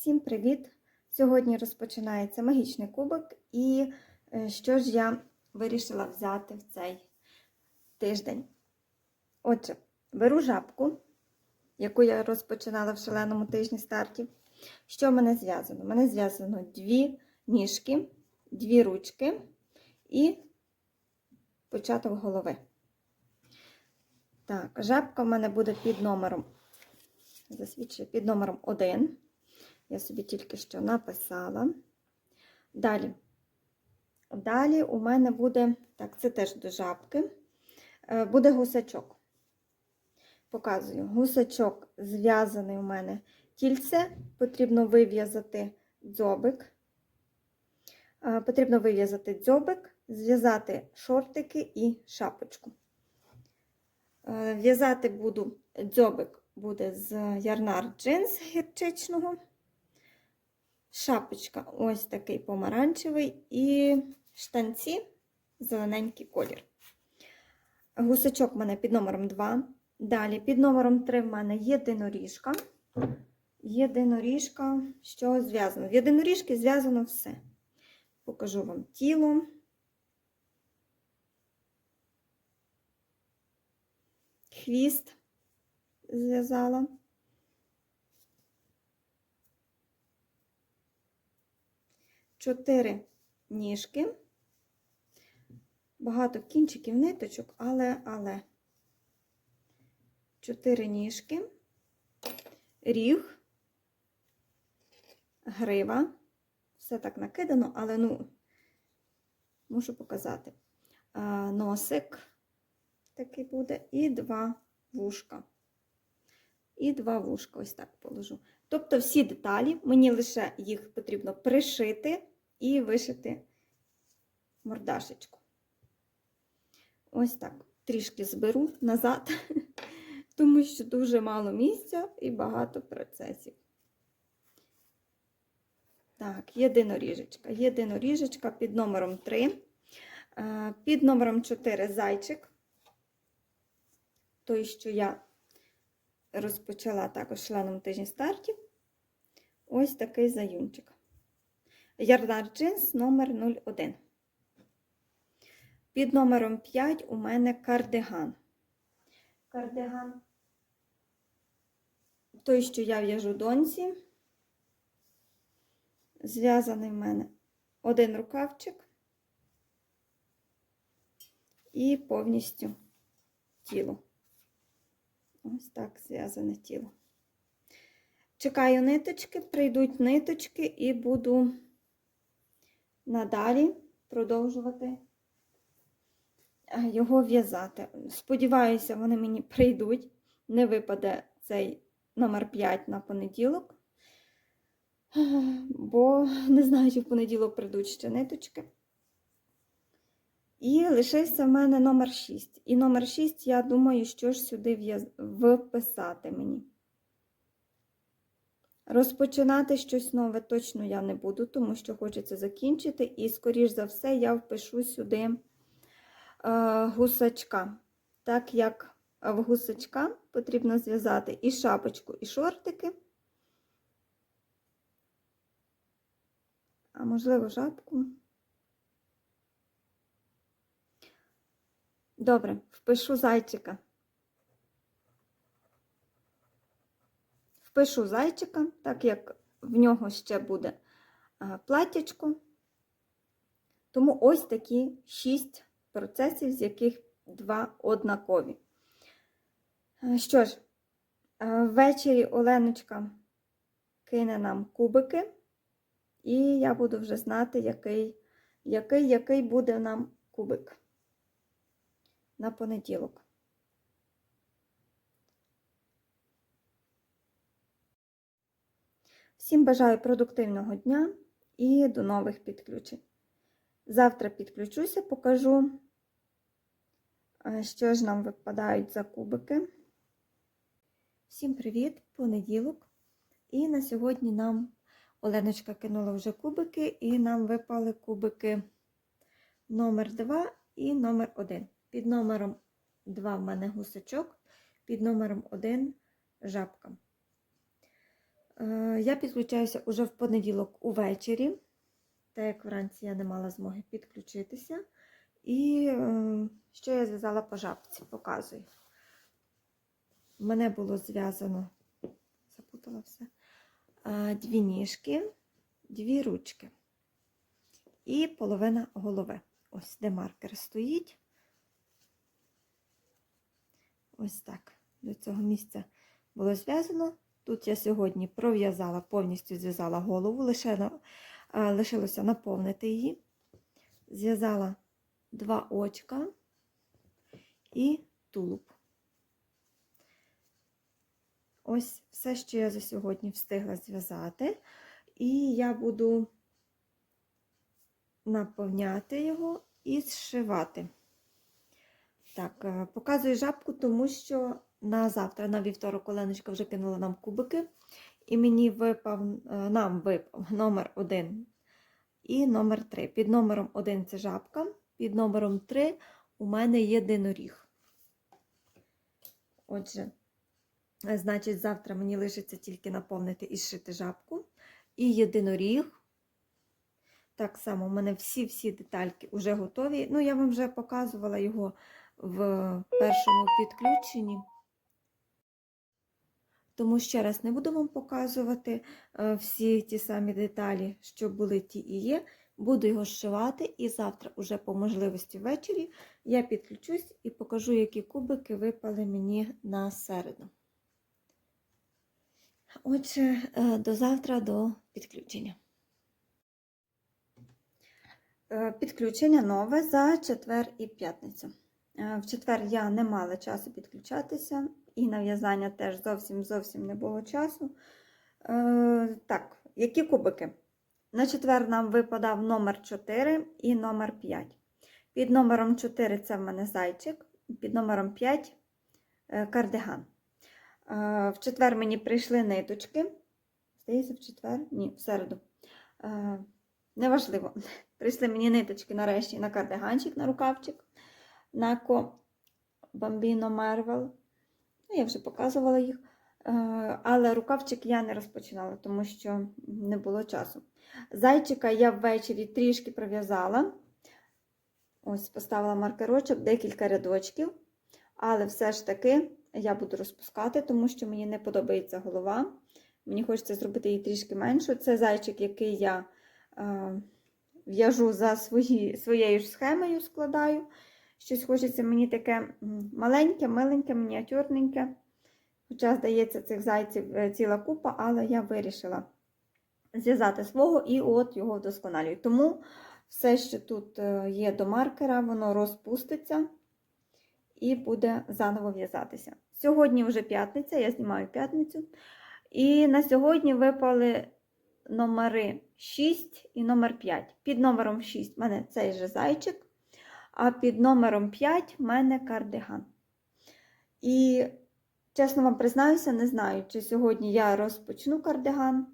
Всім привіт! Сьогодні розпочинається магічний кубок, і е, що ж я вирішила взяти в цей тиждень. Отже, беру жабку, яку я розпочинала в шаленому тижні стартів. Що в мене зв'язано? У мене зв'язано дві ніжки, дві ручки і початок голови. Так, жабка в мене буде під номером, засвідчую, під номером 1. Я собі тільки що написала. Далі. Далі у мене буде, так, це теж до жабки, е, буде гусачок. Показую, гусачок зв'язаний у мене тільце, потрібно вив'язати дзьобик. Е, Потрібно вив'язати дзьобик, зв'язати шортики і шапочку. Е, В'язати буду дзьобик буде з ярнар джинс гірчичного. Шапочка ось такий помаранчевий і штанці зелененький колір. Гусачок в мене під номером 2. Далі під номером 3 в мене єдиноріжка. Єдиноріжка, що зв'язано? В єдиноріжки зв'язано все. Покажу вам тіло. Хвіст зв'язала. Чотири ніжки, багато кінчиків ниточок, але, але чотири ніжки, ріг, грива. Все так накидано, але ну, мушу показати. Носик такий буде, і два вушка. І два вушка, ось так положу. Тобто всі деталі, мені лише їх потрібно пришити і вишити мордашечку. Ось так. Трішки зберу назад, тому що дуже мало місця і багато процесів. Так, єдиноріжечка. Єдиноріжечка під номером 3. Е, Під номером 4 зайчик. Той, що я розпочала також членом тижні стартів. Ось такий заюнчик. Ярдар джинс номер 01. Під номером 5 у мене кардиган. Кардиган. Той, що я в'яжу доньці. Зв'язаний в мене один рукавчик і повністю тіло. Ось так зв'язане тіло. Чекаю ниточки, прийдуть ниточки і буду надалі продовжувати його в'язати. Сподіваюся, вони мені прийдуть, не випаде цей номер 5 на понеділок, бо не знаю, чи в понеділок прийдуть ще ниточки. І лишився в мене номер 6. І номер 6, я думаю, що ж сюди вписати мені. Розпочинати щось нове точно я не буду, тому що хочеться закінчити. І, скоріш за все, я впишу сюди е, гусачка. Так як в гусачка потрібно зв'язати і шапочку, і шортики. А можливо, жабку. Добре, впишу зайчика. Впишу зайчика, так як в нього ще буде платячко. Тому ось такі шість процесів, з яких два однакові. Що ж, ввечері Оленочка кине нам кубики, і я буду вже знати, який, який, який буде нам кубик на понеділок. Всім бажаю продуктивного дня і до нових підключень. Завтра підключуся, покажу, що ж нам випадають за кубики. Всім привіт! Понеділок. І на сьогодні нам Оленочка кинула вже кубики, і нам випали кубики номер 2 і номер 1. Під номером 2 в мене гусачок, під номером 1 жабка. Е, Я підключаюся уже в понеділок увечері, так як вранці я не мала змоги підключитися. І е, що я зв'язала по жабці, показую. Мене було зв'язано, запутала все, е, дві ніжки, дві ручки і половина голови. Ось де маркер стоїть. Ось так. До цього місця було зв'язано. Тут я сьогодні пров'язала, повністю зв'язала голову, лише лишилося наповнити її. Зв'язала два очка і тулуб. Ось все, що я за сьогодні встигла зв'язати. І я буду наповняти його і зшивати. Так, е, показую жабку, тому що на завтра, на вівторок, Оленочка вже кинула нам кубики, і мені випав, е, нам випав номер 1 і номер 3. Під номером 1 це жабка, під номером 3 у мене єдиноріг. Отже, е, значить, завтра мені лишиться тільки наповнити і зшити жабку. І єдиноріг. Так само, у мене всі-всі детальки вже готові. Ну, я вам вже показувала його в першому підключенні. Тому ще раз не буду вам показувати е, всі ті самі деталі, що були ті і є. Буду його зшивати, і завтра, уже по можливості ввечері, я підключусь і покажу, які кубики випали мені на середу. Отже, е, до завтра, до підключення. Е, Підключення нове за четвер і п'ятницю. В четвер я не мала часу підключатися, і на в'язання теж зовсім зовсім не було часу. Е, Так, які кубики? На четвер нам випадав номер 4 і номер 5. Під номером 4 це в мене зайчик, під номером 5 е, кардиган. Е, В четвер мені прийшли ниточки. Здається, в четвер? Ні, в середу. Е, Неважливо. Прийшли мені ниточки нарешті на кардиганчик, на рукавчик, на ко Bambino Marvel. Ну, я вже показувала їх. Е, Але рукавчик я не розпочинала, тому що не було часу. Зайчика я ввечері трішки пров'язала. Ось, поставила маркерочок, декілька рядочків. Але все ж таки я буду розпускати, тому що мені не подобається голова. Мені хочеться зробити її трішки меншу. Це зайчик, який я е, в'яжу за свої, своєю ж схемою, складаю. Щось хочеться мені таке маленьке, миленьке, мініатюрненьке. Хоча, здається, цих зайців е, ціла купа, але я вирішила зв'язати свого і от його вдосконалюю. Тому все, що тут е, є до маркера, воно розпуститься і буде заново в'язатися. Сьогодні вже п'ятниця, я знімаю п'ятницю. І на сьогодні випали номери 6 і номер 5. Під номером 6 в мене цей же зайчик, а під номером 5 в мене кардиган. І, чесно вам признаюся, не знаю, чи сьогодні я розпочну кардиган,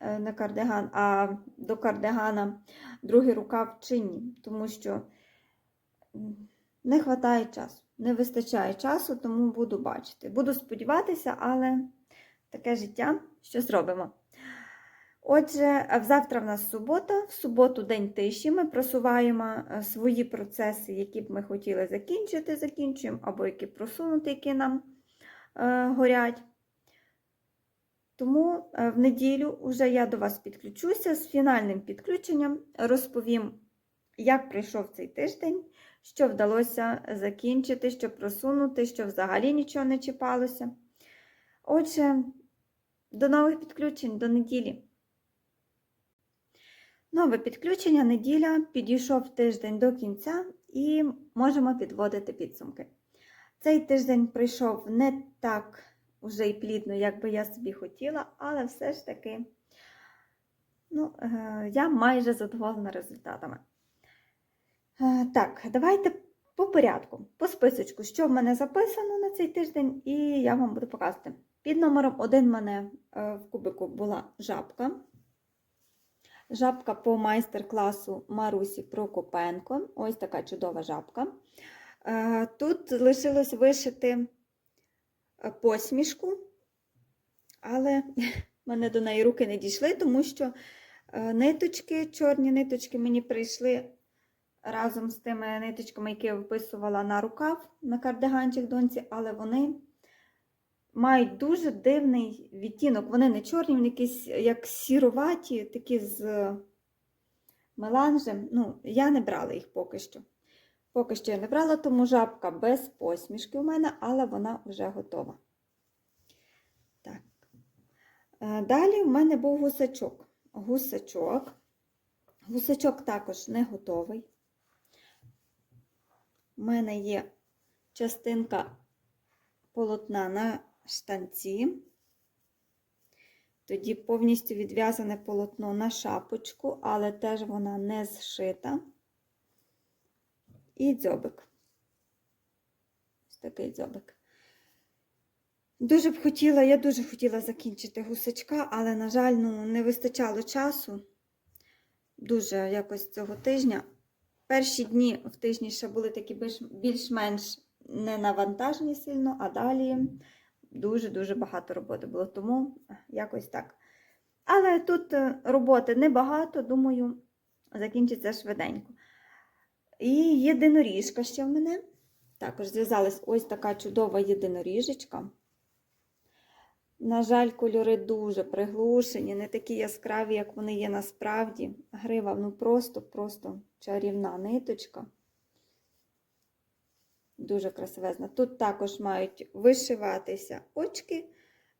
е, не кардиган, а до кардигана другий рукав чи ні. Тому що не вистачає часу. Не вистачає часу, тому буду бачити. Буду сподіватися, але таке життя, що зробимо. Отже, завтра в нас субота, в суботу день тиші. Ми просуваємо е, свої процеси, які б ми хотіли закінчити, закінчуємо, або які просунути, які нам е, горять. Тому е, в неділю вже я до вас підключуся з фінальним підключенням, розповім, як пройшов цей тиждень, що вдалося закінчити, що просунути, що взагалі нічого не чіпалося. Отже, до нових підключень, до неділі. Нове підключення, неділя, підійшов тиждень до кінця і можемо підводити підсумки. Цей тиждень пройшов не так уже й плідно, як би я собі хотіла, але все ж таки ну, е, я майже задоволена результатами. Е, Так, давайте по порядку, по списочку, що в мене записано на цей тиждень, і я вам буду показувати. Під номером 1 в мене е, в кубику була жабка. Жабка по майстер-класу Марусі Прокопенко. Ось така чудова жабка. Е, Тут лишилось вишити е, посмішку, але мене до неї руки не дійшли, тому що е, ниточки, чорні ниточки мені прийшли разом з тими ниточками, які я виписувала на рукав на кардиганчик доньці, але вони мають дуже дивний відтінок. Вони не чорні, вони якісь як сіруваті, такі з меланжем. Ну, я не брала їх поки що. Поки що я не брала, тому жабка без посмішки у мене, але вона вже готова. Так. Е, Далі в мене був гусачок. Гусачок. Гусачок також не готовий. У мене є частинка полотна на штанці. Тоді повністю відв'язане полотно на шапочку, але теж вона не зшита. І дзьобик. Ось такий дзьобик. Дуже б хотіла, я дуже хотіла закінчити гусачка, але, на жаль, ну, не вистачало часу. Дуже якось цього тижня. Перші дні в тижні ще були такі більш- більш-менш не навантажені сильно, а далі дуже-дуже багато роботи було, тому якось так. Але тут е, роботи небагато, думаю, закінчиться швиденько. І єдиноріжка ще в мене. Також зв'язалась ось така чудова єдиноріжечка. На жаль, кольори дуже приглушені, не такі яскраві, як вони є насправді. Грива, ну просто-просто чарівна ниточка. Дуже красивезна. Тут також мають вишиватися очки,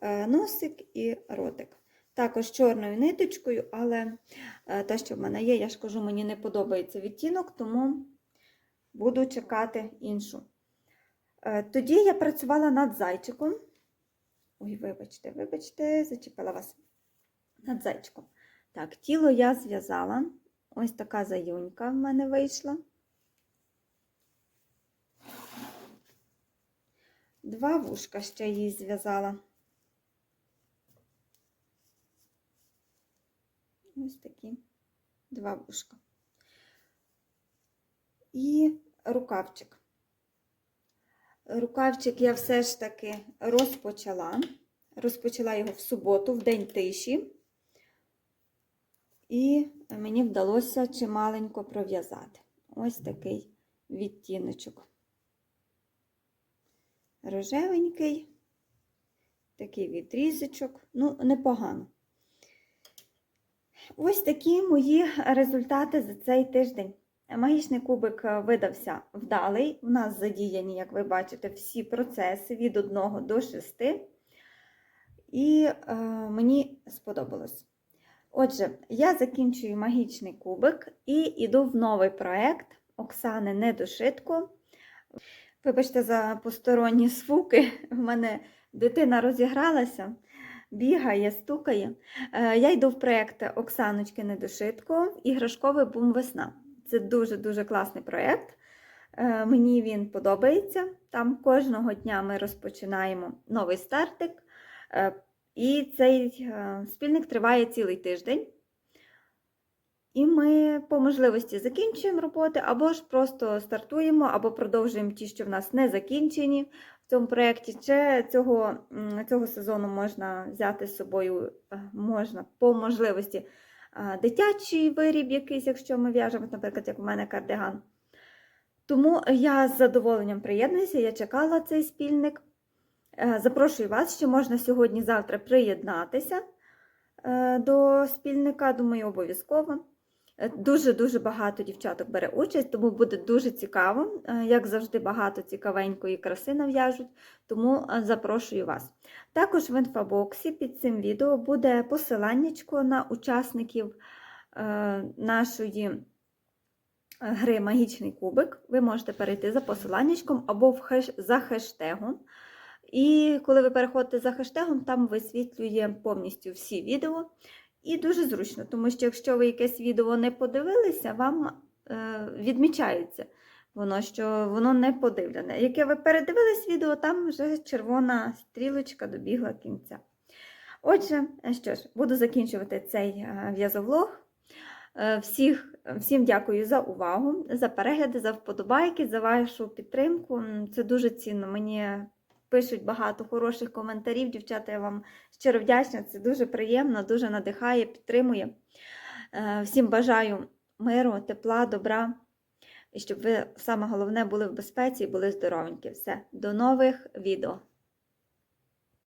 е, носик і ротик. Також чорною ниточкою, але е, те, що в мене є, я ж кажу, мені не подобається відтінок, тому буду чекати іншу. Е, Тоді я працювала над зайчиком. Ой, вибачте, вибачте, зачепила вас над зайчиком. Так, тіло я зв'язала. Ось така заюнька в мене вийшла. Два вушка ще їй зв'язала. Ось такі два вушка. І рукавчик. Рукавчик я все ж таки розпочала. Розпочала його в суботу, в день тиші. І мені вдалося чималенько пров'язати. Ось такий відтіночок. Рожевенький, такий відрізочок. Ну, непогано. Ось такі мої результати за цей тиждень. Магічний кубик видався вдалий. У нас задіяні, як ви бачите, всі процеси від 1 до 6. І е, мені сподобалось. Отже, я закінчую магічний кубик і йду в новий проєкт Оксани Недошитко. Вибачте, за посторонні звуки. В мене дитина розігралася, бігає, стукає. Е, Я йду в проєкт Оксаночки Недошитко, іграшковий бум весна. Це дуже-дуже класний проєкт. Е, Мені він подобається. Там кожного дня ми розпочинаємо новий стартик. Е, І цей спільник триває цілий тиждень. І ми по можливості закінчуємо роботи, або ж просто стартуємо, або продовжуємо ті, що в нас не закінчені в цьому проєкті. Чи цього, цього сезону можна взяти з собою, е, можна по можливості е, дитячий виріб якийсь, якщо ми в'яжемо, наприклад, як у мене кардиган. Тому я з задоволенням приєднуюся, я чекала цей спільник. Е, Запрошую вас, що можна сьогодні-завтра приєднатися до спільника, думаю, обов'язково. Дуже-дуже багато дівчаток бере участь, тому буде дуже цікаво. Е, Як завжди, багато цікавенької краси нав'яжуть, тому е, запрошую вас. Також в інфобоксі під цим відео буде посиланнячко на учасників е, нашої гри Магічний кубик. Ви можете перейти за посиланнячком або за хештегом. І коли ви переходите за хештегом, там висвітлює повністю всі відео. І дуже зручно, тому що якщо ви якесь відео не подивилися, вам е, відмічається воно, що воно не подивлене. Яке ви передивились відео, там вже червона стрілочка добігла кінця. Отже, що ж, буду закінчувати цей е, в'язовлог. Е, Всіх, всім дякую за увагу, за перегляди, за вподобайки, за вашу підтримку. Це дуже цінно. Мені пишуть багато хороших коментарів. Дівчата, я вам щиро вдячна. Це дуже приємно, дуже надихає, підтримує. Е, Всім бажаю миру, тепла, добра. І щоб ви саме головне були в безпеці і були здоровенькі. Все, до нових відео.